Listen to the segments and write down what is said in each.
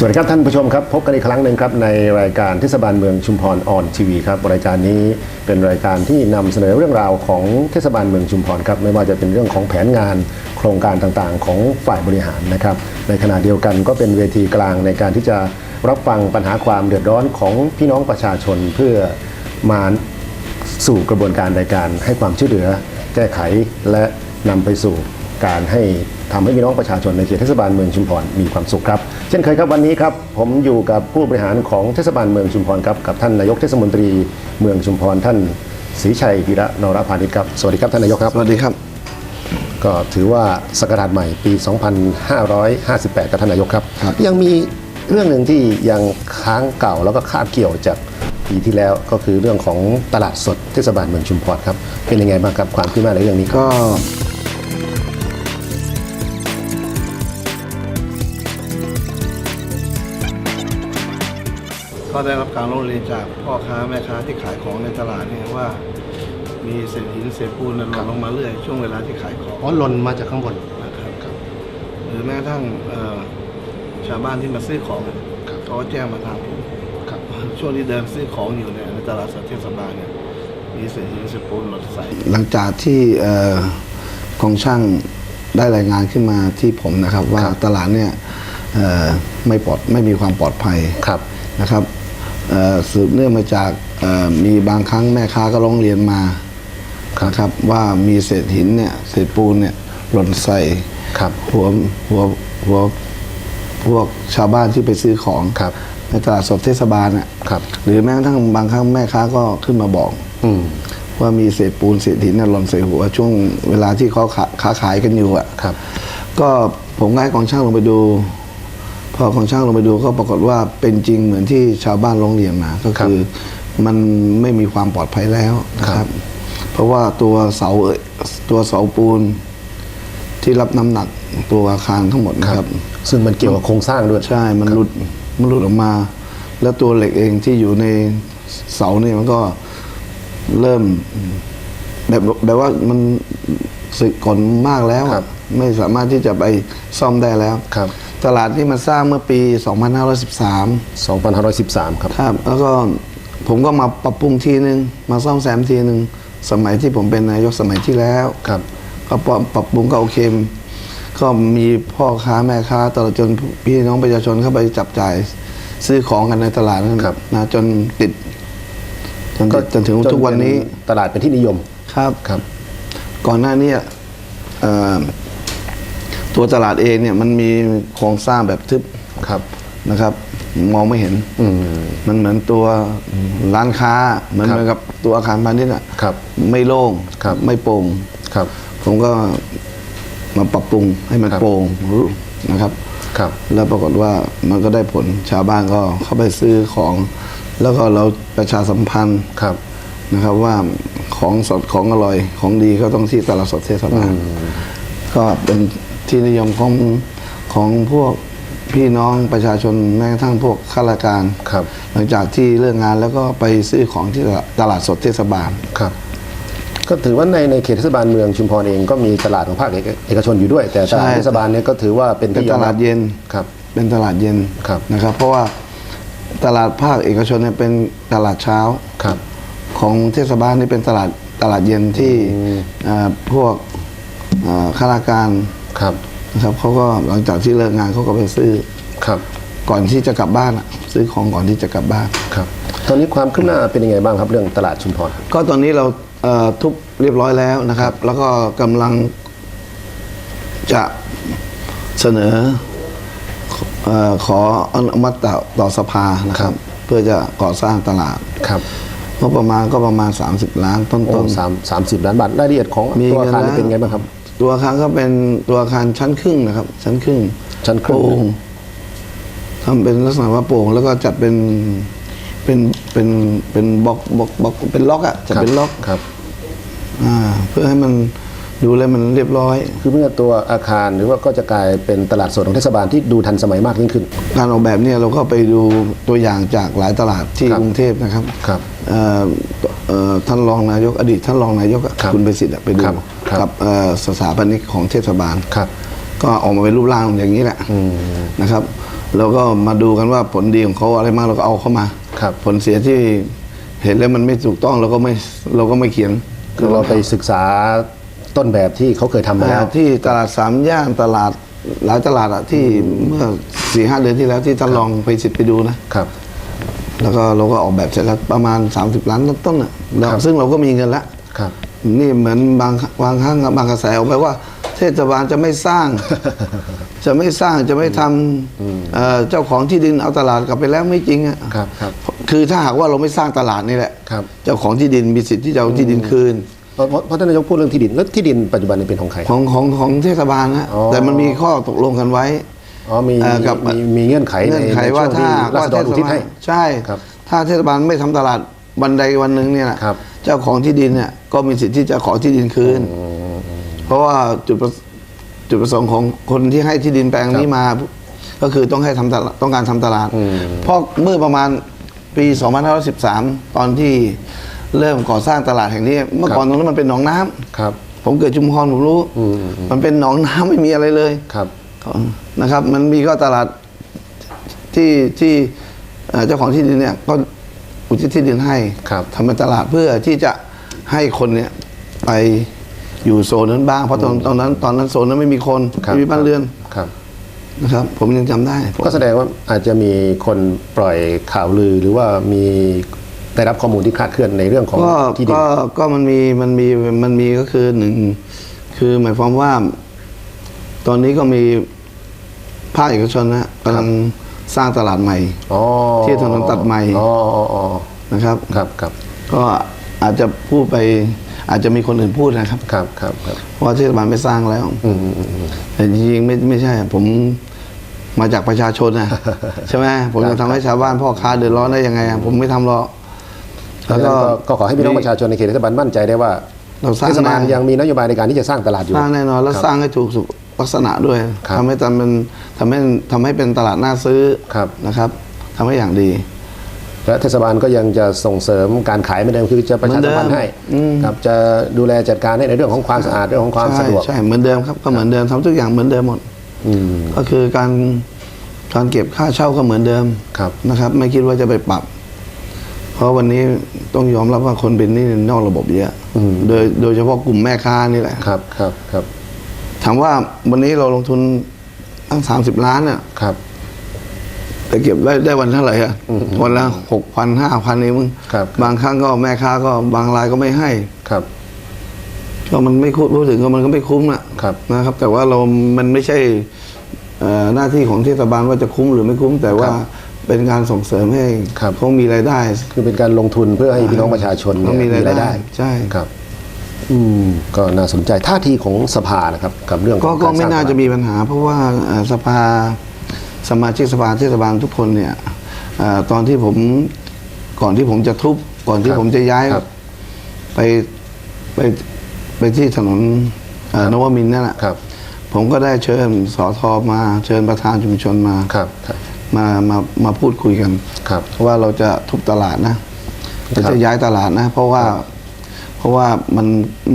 สวัสดีครับท่านผู้ชมครับ พบกันอีกครั้งหนึ่งครับในรายการเทศบาลเมืองชุมพรออนทีวีครับรายการนี้เป็นรายการที่นำเสนอเรื่องราวของเทศบาลเมืองชุมพรครับไม่ว่าจะเป็นเรื่องของแผนงานโครงการต่างๆ ของฝ่ายบริหารนะครับในขณะเดียวกันก็เป็นเวทีกลางในการที่จะรับฟังปัญหาความเดือดร้อนของพี่น้องประชาชนเพื่อมาสู่กระบวนการในการให้ความช่วยเหลือ แก้ไขและนำไปสู่ การให้ทำให้พี่น้องประชาชนในเขตเทศบาลเมืองชุมพรมีความสุขครับ เช่นเคยครับวันนี้ครับผมอยู่กับผู้บริหารของเทศบาลเมืองชุมพรครับกับท่านนายกเทศมนตรีเมืองชุมพรท่านศรีชัยพีระนรพานิชครับสวัสดีครับท่านนายกครับสวัสดีครับ ก็ถือว่าสกราชใหม่ปี 2558กับท่านนายกครับครับ ยังมีเรื่องหนึ่งที่ยังค้างเก่าแล้วก็คาบเกี่ยวจากปีที่แล้วก็คือเรื่องของตลาดสดเทศบาลเมืองชุมพรครับเป็นยังไงบ้างครับความคืบหน้าในเรื่องนี้ครับก็ ก็ได้รับการร้องเรียนจากพ่อค้าแม่ค้าที่ขายของในตลาดเนี่ยว่า มีเศษหินเศษปูนหล่นลงมาเรื่อยช่วงเวลาที่ขายของอ๋อหล่นมาจากข้างบนนะครับ หรือแม้กระทั่งเอ่อชาวบ้านที่มาซื้อของเขาก็แจ้งมาทางผมครับช่วงที่เดินซื้อของอยู่เนี่ยในตลาดสดเทศบาลเนี่ยมีเศษหินเศษปูนหล่นใส่หลังจากที่เอ่อกองช่างได้รายงานขึ้นมาที่ผมนะครับ ว่าตลาดเนี่ยเอ่อไม่ปลอดไม่มีความปลอดภัยครับนะครับเอ่อ สืบเนื่องมาจากเอ่อมีบางครั้งแม่ค้าก็ร้องเรียนมานะครับว่ามีเศษหินเนี่ยเศษปูนเนี่ยหล่นใส่ครับหัวหัวหัวพวกชาวบ้านที่ไปซื้อของครับในตลาดสดเทศบาลน่ะครับ หรือแม้กระทั่งบางครั้งแม่ค้าก็ขึ้นมาบอก อืมว่ามีเศษปูนเศษหินน่ะหล่นใส่หัวช่วงเวลาที่เขาขาค้าขายกันอยู่อะครับ ก็ผมก็ให้กองช่างลงไปดู พอกองช่างลงไปดูก็ปรากฏว่าเป็นจริงเหมือนที่ชาวบ้านร้องเรียนมาก็คือมันไม่มีความปลอดภัยแล้วนะคครัรับบเพราะว่าตัวเสาเอ่ยตัวเสาปูนที่รับน้ำหนักตัวอาคารทั้งหมดนะครับ ซึ่งมันเกี่ยวกับโครงสร้างด้วยใช่ มันหลุดมันหลุดออกมา แล้วตัวเหล็กเองที่อยู่ในเสาเนี่ยมันก็เริ่มแบบแบบว่ามันสึกก่อนมากแล้วอะครับไม่สามารถที่จะไปซ่อมได้แล้วครับ ตลาดที่มาสร้างเมื่อปี 2513 2513 ครับ ครับ แล้วก็ผมก็มาปรับปรุงทีนึง มาซ่อมแซมทีนึง สมัยที่ผมเป็นนายกสมัยที่แล้วครับ ก็ปรับปรับปรุงก็โอเค ก็มีพ่อค้าแม่ค้าตลอดจนพี่น้องประชาชนเข้าไปจับจ่ายซื้อของกันในตลาดนั้นครับนะจนติดจนติดจนถึงทุกวันนี้ตลาดเป็นที่นิยมครับครับ ก่อนหน้าเนี้เอ่อ ตัวตลาดเองเนี่ยมันมีโครงสร้างแบบทึบครับนะครับ มองไม่เห็นอืมมันเหมือนตัวร้านค้าเหมือนครับเหมือนกับตัวอาคารพาณิชย์อะครับไม่โล่งครับไม่โปร่งครับผมก็มาปรับปรุงให้มันครับโปร่งนะครับครับแล้วปรากฏว่ามันก็ได้ผลชาวบ้านก็เข้าไปซื้อของ แล้วก็เราประชาสัมพันธ์ครับนะครับว่าของสดของอร่อยของดีก็ต้องที่ตลาดสดเทศบาลก็เป็น ที่นิยมของของพวกพี่น้องประชาชนแม้กระทั่งพวกข้าราชการครับ หลังจากที่เลิกงานแล้วก็ไปซื้อของที่ตลาดตลาดสดเทศบาลครับ ก็ถือว่าในในเขตเทศบาลเมืองชุมพรเองก็มีตลาดของภาคเอกเอกชนอยู่ด้วย แต่ตลาดใช่เทศบาลเนี่ยก็ถือว่าเป็นเป็นที่ยตอมลารับดเย็นครับ เป็นตลาดเย็นครับนะครับ เพราะว่าตลาดภาคเอกชนเนี่ยเป็นตลาดเช้าครับ ของเทศบาลนี่เป็นตลาดตลาดเย็นที่เอ่อพวกเอ่อข้าราชการ ครับ นะครับเขาก็หลังจากที่เลิกงานเขาก็ไปซื้อ ครับ ก่อนที่จะกลับบ้านอะซื้อของก่อนที่จะกลับบ้าน ครับ ตอนนี้ความคืบหน้าเป็นยังไงบ้างครับเรื่องตลาดชุมพร ก็ตอนนี้เราเอ่อทุบเรียบร้อยแล้วนะครับ แล้วก็กำลังจะเสนอเออขออนุมัติต่อต่อสภานะครับ เพื่อจะก่อสร้างตลาดครับงบประมาณก็ประมาณ 30 ล้านต้นโอ้ต้นสามสามสิบล้านบาทรายละเอียดของมีตัวอาคารเงินเป็นไงบ้างครับ ตัวอาคารก็เป็นตัวอาคารชั้นครึ่งนะครับ ชั้นครึ่งชั้นครึ่ง โปร่งทำเป็นลักษณะว่าโปร่ง แล้วก็จัดเป็นเป็นเป็นเป็นบล็อกบล็อกบล็อกเป็นล็อกอะจัดเป็นล็อกครับ อ่า เพื่อให้มันดูแลมันเรียบร้อย คือเมื่อตัวอาคารหรือว่าก็จะกลายเป็นตลาดสดของเทศบาลที่ดูทันสมัยมากยิ่งขึ้น การออกแบบเนี่ยเราก็ไปดูตัวอย่างจากหลายตลาดที่ครับกรุงเทพนะครับครับ เอ่อเอ่อ ท่านรองนายกอดีตท่านรองนายกอะครับคุณประสิทธิ์อะไปดูครับครับกับเอ่อสถาปนิกของเทศบาลครับก็ออกมาเป็นรูปร่างอย่างนี้แหละอืมนะครับ แล้วก็มาดูกันว่าผลดีของเขาอะไรมากเราก็เอาเข้ามาครับผลเสียที่เห็นแล้วมันไม่ถูกต้องเราก็ไม่เราก็ไม่เขียนคือเราไปศึกษาต้นแบบที่เขาเคยทำมาแล้วอ่าที่ตลาดสามย่านตลาดหลายตลาดอะที่เมื่อสี่ห้าเดือนที่แล้วที่ท่านลองไปสิทธิ์ไปดูนะครับ แล้วก็เราก็ออกแบบเสร็จแล้วประมาณ 30 ล้านต้นๆน่ะแล้วครับซึ่งเราก็มีเงินแล้วครับ นี่เหมือนบางบางครั้งบางกระแสออกไปว่า เทศบาลจะไม่สร้าง จะไม่สร้างจะไม่ทำเอ่อเจ้าของที่ดินเอาตลาดกลับไปแล้วไม่จริงอะครับครับคือถ้าหากว่าเราไม่สร้างตลาดนี่แหละครับเจ้าของที่ดินมีสิทธิ์ที่จะเอาที่ดินคืนเพราะเพราะเพราะท่านนายกพูดเรื่องที่ดินแล้วที่ดินปัจจุบันนี้เป็นของใครของของของเทศบาลนะอ๋อแต่มันมีข้อตกลงกันไว้ อ๋อมีเอ่อกับมีมีเงื่อนไขในเงื่อนไขในว่าช่วงถ้าที่หากราว่าษฎเทรศอุทิศบาลให้ใช่ครับถ้าเทศบาลไม่ทำตลาดวันใดวันหนึ่งเนี่ยนะครับเจ้าของที่ดินเนี่ยก็มีสิทธิ์ที่จะขอที่ดินคืน เพราะว่าจุดประจุดประสงค์ของคนที่ให้ที่ดินแปลงนี้มา ก็คือต้องให้ทำตลาดต้องการทำตลาดอืมเพราะเมื่อประมาณปี 2513 ตอนที่เริ่มก่อสร้างตลาดแห่งนี้ เมื่อก่อนตรงนั้นมันเป็นหนองน้ำครับ ผมเกิดชุมพรผมรู้อืมอืมอืมมันเป็นหนองน้ำไม่มีอะไรเลยครับ นะครับ มันมีก็ตลาดที่ที่เอ่อเจ้าของที่ดินเนี่ยก็อุทิศที่ดินให้ครับทำเป็นตลาดเพื่อที่จะให้คนเนี่ยไปอยู่โซนนั้นบ้างเพราะตอนตอนนั้น ตอนนั้นโซนนั้นไม่มีคนครับไม่มีบ้านเรือนครับนะครับ ผมยังจำได้ผมก็แสดงว่าอาจจะมีคนปล่อยข่าวลือหรือว่ามีได้รับข้อมูลที่คลาดเคลื่อนในเรื่องของก็ที่ดินก็ก็มันมีมันมีมันมีก็คือหนึ่งคือหมายความว่า ตอนนี้ก็มีภาคเอกชนนะกำลังสร้างตลาดใหม่อ๋อที่ถนนตัดใหม่อ๋ออ๋ออ๋อนะครับครับครับก็อาจจะพูดไปอาจจะมีคนอื่นพูดนะครับครับครับครับว่าเทศบาลไม่สร้างแล้วอืมอืมอืมอืมแต่จริงๆไม่ไม่ใช่ผมมาจากประชาชนนะใช่ไหมผมจะทำให้ชาวบ้านพ่อค้าเดือดร้อนได้ยังไงอะผมไม่ทำหรอกแล้แล้ววก็ก็ก็ขอให้พี่น้องประชาชนในเขตเทศบาลมั่นใจได้ว่าเราสร้างเทศบาลแน่ยังมีนโยบายในการที่จะสร้างตลาดอยู่สร้างแน่นอนแล้วครับสร้างให้ถูกสุข ลักษณะด้วยครับทำให้ทำเป็นทำให้ทำให้เป็นตลาดน่าซื้อครับ นะครับทำให้อย่างดี และเทศบาลก็ยังจะส่งเสริมการขายเหมือนเดิมคือจะประชาสัมพันธ์ให้อืมครับจะดูแลจัดการให้ในเรื่องของความสะอาดเรื่องของความสะดวก ใช่ใช่เหมือนเดิมครับก็เหมือนเดิมทำทุกอย่างเหมือนเดิมหมดอืม ก็คือการการเก็บค่าเช่าก็เหมือนเดิมครับ นะครับ ไม่คิดว่าจะไปปรับ เพราะวันนี้ต้องยอมรับว่าคนเป็นหนี่นอกระบบเยอะอืมโดยโดยเฉพาะกลุ่มแม่ค้านี่แหละ ครับครับครับ ถามว่าวันนี้เราลงทุนตั้งสามสิบล้านน่ะครับ แต่เก็บได้ได้วันเท่าไหร่อะอืมวันละหกพันห้าพันเองมึงครับ บางครั้งก็แม่ค้าก็บางรายก็ไม่ให้ครับ ก็มันไม่คุ้มพูดถึงก็มันก็ไม่คุ้มอะครับ นะครับ แต่ว่าเรามันไม่ใช่เอ่อหน้าที่ของเทศบาลว่าจะคุ้มหรือไม่คุ้ม แต่ว่าครับเป็นการส่งเสริมให้ครับเขามีรายได้ คือเป็นการลงทุนเพื่อให้พี่น้องประชาชนเขาเนี่ยมีมีรายรายได้ได้ ใช่ครับ อืมก็น่าสนใจท่าทีของสภานะครับกับเรื่องขก็องก็การสไม่ร้างน่าตลดจะมีปัญหา เพราะว่าเอ่อสภาสมาชิกสภาเทศบาลทุกคนเนี่ยเอ่อตอนที่ผมก่อนที่ผมจะทุบก่อนที่ครับผมจะย้ายครับไปไปไปที่ถนนเอ่อนวมินทร์นั่นแหละครับผมก็ได้เชิญสอทอมาเชิญประธานชุมชนมาครับครับมามามาพูดคุยกันครับว่าเราจะทุบตลาดนะครับจะย้ายตลาดนะ เพราะว่า เพราะว่ามัน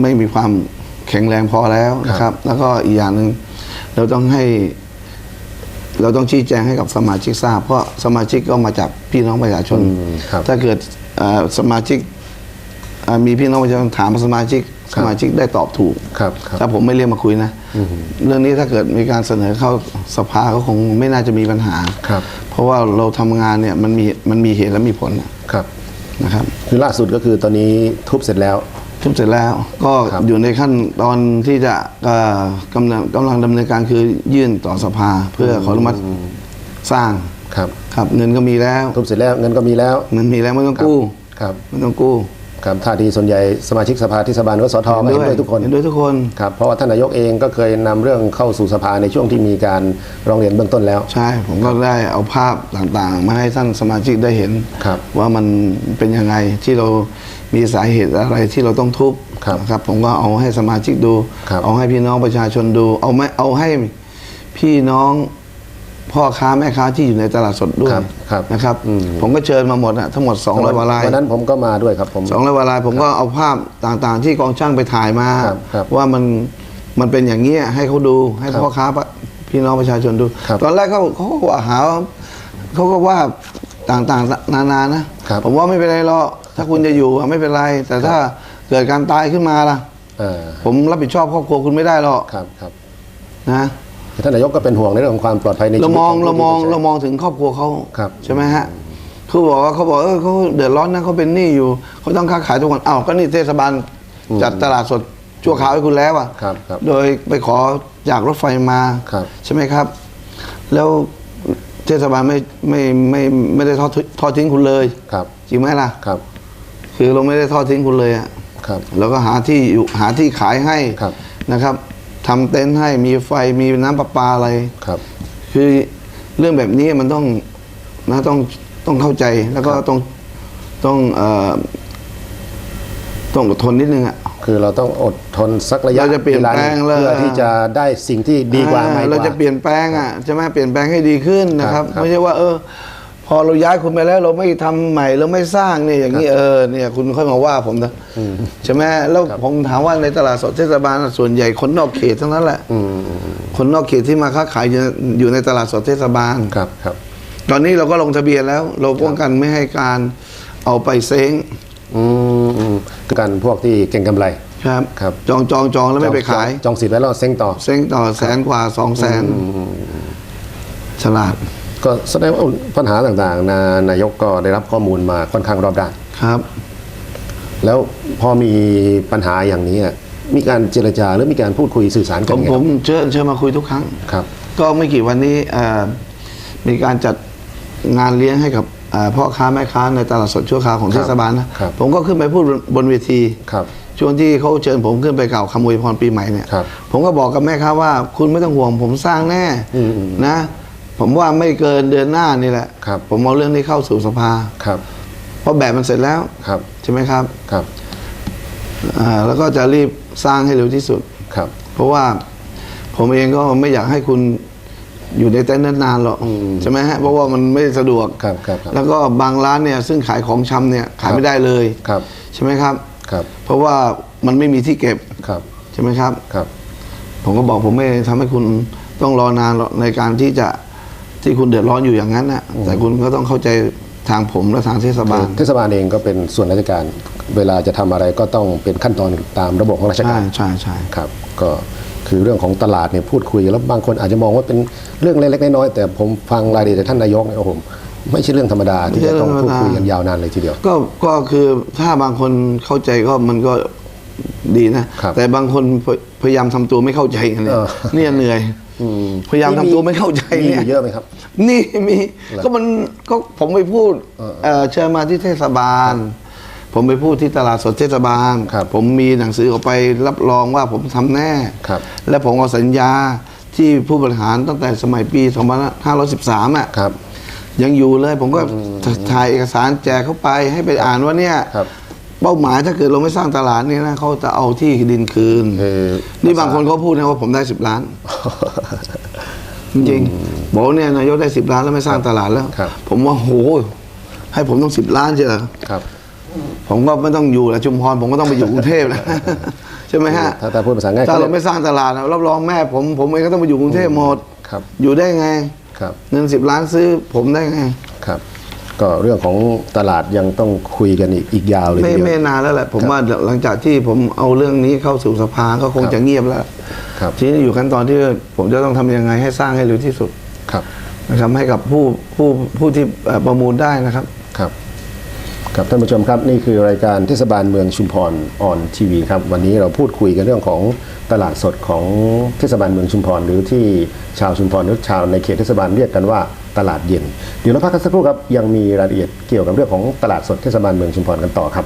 ไม่มีความแข็งแรงพอแล้วนะครับ แล้วก็อีกอย่างหนึ่งเราต้องให้ เราต้องชี้แจงให้กับสมาชิกทราบ เพราะสมาชิกก็มาจากพี่น้องประชาชนอืมครับถ้าเกิดเอ่อสมาชิกเอ่อมีพี่น้องประชาชนถามสมาชิกครับสมาชิกได้ตอบถูกครับครับถ้าผมไม่เรียกมาคุยนะอืมเรื่องนี้ถ้าเกิดมีการเสนอเข้าสภาก็คงไม่น่าจะมีปัญหาครับเพราะว่าเราทำงานเนี่ยมันมีมันมีเหตุและมีผลครับ นะครับคือล่าสุดก็คือตอนนี้ทุบเสร็จแล้ว ทุบเสร็จแล้วก็ครับ อยู่ในขั้นตอนที่จะเอ่อกำลังกำลังดำเนินการคือยื่นต่อสภาเพื่อขออนุมัติสร้างครับ ครับ เงินก็มีแล้วทุบเสร็จแล้วเงินก็มีแล้วเงินมีแล้วไม่ต้องกู้ครับ ไม่ต้องกู้ ครับท่าทีส่วนใหญ่สมาชิกสภาเทศบาลก็สทก็เห็นด้วยทุกคนเห็นด้วยทุกคนครับเพราะว่าท่านนายกเองก็เคยนำเรื่องเข้าสู่สภาในช่วงที่มีการร้องเรียนเบื้องต้นแล้ว ใช่ ผมก็ได้เอาภาพต่างๆ มาให้ท่านสมาชิกได้เห็นครับว่ามันเป็นยังไงที่เรามีสาเหตุอะไรที่เราต้องทุบครับนะครับผมก็เอาให้สมาชิกดูครับเอาให้พี่น้องประชาชนดู เอาไม่เอาให้พี่น้อง พ่อค้าแม่ค้าที่อยู่ในตลาดสดด้วยครับครับนะครับอืม ผมก็เชิญมาหมดอะทั้งหมด200กว่าลายวันนั้นผมก็มาด้วยครับผม สองร้อยกว่าลายผมก็เอาภาพต่างๆ ที่กองช่างไปถ่ายมา ครับครับว่ามันมันเป็นอย่างเงี้ยให้เขาดูให้ครับพ่อค้าพี่น้องประชาชนดู ครับตอนแรกเขาเขาก็ว่าหาว่าเขาก็ว่าต่างๆ นานานะครับ ผมว่าไม่เป็นไรหรอกถ้าคุณจะอยู่อะไม่เป็นไร แต่ถ้าเกิดการตายขึ้นมาล่ะเออผมรับผิดชอบครอบครัวคุณไม่ได้หรอกครับครับ นะ ท่านนายกก็เป็นห่วงในเรื่องของความปลอดภัยในชีวิตเรามองขเรามองผู้ที่เรามองถึงครอบครัวเขาครับ ใช่ไหมฮะเขาบอกว่าเขาบอกเออเขาเดือดร้อนนะเขาเป็นหนี้อยู่เขาต้องค้าขายทุกคนอ้าวก็นี่เทศบาลจัดตลาดสดชั่วคราวให้คุณแล้วอะครับครับโดยไปขอจากรถไฟมาครับ ใช่ไหมครับ แล้วเทศบาลไม่ไม่ไม่ไม่ได้ทอดทิ้งทอดทิ้งคุณเลยครับจริงไหมล่ะ ครับคือเราไม่ได้ทอดทิ้งคุณเลยอะครับ แล้วก็หาที่อยู่หาที่ขายให้ครับนะครับ ทำเต็นท์ให้มีไฟมีน้ำประปาอะไรครับ คือเรื่องแบบนี้มันต้องนะต้องต้องเข้าใจแล้วก็ต้องต้องเอ่อต้องอดทนนิดนึงอะคือเราต้องอดทนสักระยะเราจะเปลี่ยนแปลงเลยเพื่อที่จะได้สิ่งที่ดีกว่าใหม่กว่าเราจะเปลี่ยนแปลงอะใช่ไหมเปลี่ยนแปลงให้ดีขึ้นนะครับครับไม่ใช่ว่า เออ พอเราย้ายคุณไปแล้ว เราไม่ทำใหม่เราไม่สร้างเนี่ยอย่างนี้เออเนี่ยคุณค่อยมาว่าผมนะใช่ไหมแล้วผมถามว่าในตลาดสดเทศบาลน่ะส่วนใหญ่คนนอกเขตทั้งนั้นแหละอืมคนนอกเขตที่มาค้าขายอยู่อยู่ในตลาดสดเทศบาลครับครับ ตอนนี้เราก็ลงทะเบียนแล้ว เราป้องกันไม่ให้การเอาไปเซ้งอืมอืมคือกันพวกที่เก่งกำไรครับครับจองจองจองแล้วไม่ไปขาย จองสิทธิ์ไว้แล้วเซ็งต่อเซ้งต่อแสนกว่าสองแสนฉลาด ก็แสดงว่าปัญหาต่างๆนานายกก็ได้รับข้อมูลมาค่อนข้างรอบด้าน ครับ แล้วพอมีปัญหาอย่างนี้อะมีการเจรจาหรือมีการพูดคุยสื่อสารผกันมไงผมเชิญเชิญมาคุยทุกครั้ง ครับ ก็ไม่กี่วันนี้เอ่อมีการจัดงานเลี้ยงให้กับเอ่อพ่อค้าแม่ค้าในตลาดสดชั่วคราวของคเทรับศบาลนะครับ ผมก็ขึ้นไปพูดบนบนเวที ครับ ช่วงที่เขาเชิญผมขึ้นไปกล่าวคำอวยพรปีใหม่เนี่ย ครับผมก็บอกกับแม่ค้าว่า คุณไม่ต้องห่วงผมสร้างแน่อืมอืมนะ ผมว่าไม่เกินเดือนหน้านี่แหละ ครับ ผมเอาเรื่องนี้เข้าสู่สภา ครับ เพราะแบบมันเสร็จแล้ว ครับ ใช่ไหมครับ ครับอ่าแล้วก็จะรีบสร้างให้เร็วที่สุด ครับ เพราะว่าผมเองก็ไม่อยากให้คุณอยู่ในเต็นท์นานๆหรอกอืมใช่ไหมฮะเพราะว่ามันไม่สะดวกครับครับครับแล้วก็บางร้านเนี่ยซึ่งขายของชำเนี่ยขายไม่ได้เลยครับ ใช่ไหมครับครับ เพราะว่ามันไม่มีที่เก็บครับใช่ไหมครับครับ ผมก็บอกผมไม่ทำให้คุณต้องรอนานหรอกในการที่จะ ที่คุณเดือดร้อนอยู่อย่างนั้นนะแต่คุณก็ต้องเข้าใจทางผมและทางเทศบาล เทศบาลเองก็เป็นส่วนราชการ เวลาจะทำอะไรก็ต้องเป็นขั้นตอนตามระบบของราชใช่การใช่ใช่ครับ ก็คือเรื่องของตลาดเนี่ยพูดคุยแล้วบางคนอาจจะมองว่าเป็นเรื่องเล็กๆน้อยๆแต่ผมฟังรายละเอียดจากท่านนายกเนี่ยโอ้โหไม่ใช่เรื่องธรรมดาที่จะต้องพูดคุยกันยาวนานเลยทีเดียว ก็ก็คือถ้าบางคนเข้าใจก็มันก็ดีนะครับแต่บางคนพยพยายามทำตัวไม่เข้าใจกันเนี่ยเออเนี่ยเหนื่อยอืม พยายามทำตัวไม่เข้าใจมีเนี่ยเยอะไหมครับ นี่มีเหรอก็มันก็ผมไปพูดเออเอ่อเชิญมาที่เทศบาล ผมไปพูดที่ตลาดสดเทศบาลครับผมมีหนังสือออกไปรับรองว่าผมทำแน่ครับและผมเอาสัญญาที่ผู้บริหารตั้งแต่สมัยปี 2513 อะครับยังอยู่เลยผมก็ถ่ายเอกสารแจกเข้าไปให้ไปอ่านว่าเนี่ยครับ เป้าหมายถ้าเกิดเราไม่สร้างตลาดเนี่ยนะเขาจะเอาที่ดินคืนคือนี่บางคนเขาพูดนะว่าผมได้สิบล้าน จริงๆบอกเนี่ยนายกได้สิบล้านแล้วไม่สร้างตลาดแล้วครับผมว่าโหให้ผมต้องสิบล้านเชียวเหรอครับ ผมก็ไม่ต้องอยู่แล้วชุมพรผมก็ต้องไปอยู่กรุงเทพแล้วใช่ไหมฮะถ้าถ้าพูดภาษาง่ายถ้าเราไม่สร้างตลาดนะรับรองแม่ผมผมเองก็ต้องไปอยู่กรุงเทพหมดครับอยู่ได้ไงครับเงินสิบล้านซื้อผมได้ไงครับ ก็เรื่องของตลาดยังต้องคุยกันอีกอีกยาวเลยไม่ทีเดียว ไม่นานแล้วแหละผมครับว่าหลังจากที่ผมเอาเรื่องนี้เข้าสู่สภาก็คงครับจะเงียบแล้วครับทีนี้อยู่ขั้นตอนที่ผมจะต้องทำยังไงให้สร้างให้เร็วที่สุดครับนะครับให้กับผู้ผู้ผู้ที่เอ่อประมูลได้นะครับครับครับท่านผู้ชมครับนี่คือรายการเทศบาลเมืองชุมพรออนทีวีครับวันนี้เราพูดคุยกันเรื่องของตลาดสดของเทศบาลเมืองชุมพรหรือที่ชาวชุมพรหรือชาวในเขตเทศบาลเรียกกันว่า ตลาดเย็น เดี๋ยวเราพักกันสักครู่ครับ ยังมีรายละเอียดเกี่ยวกับเรื่องของตลาดสดเทศบาลเมืองชุมพรกันต่อครับ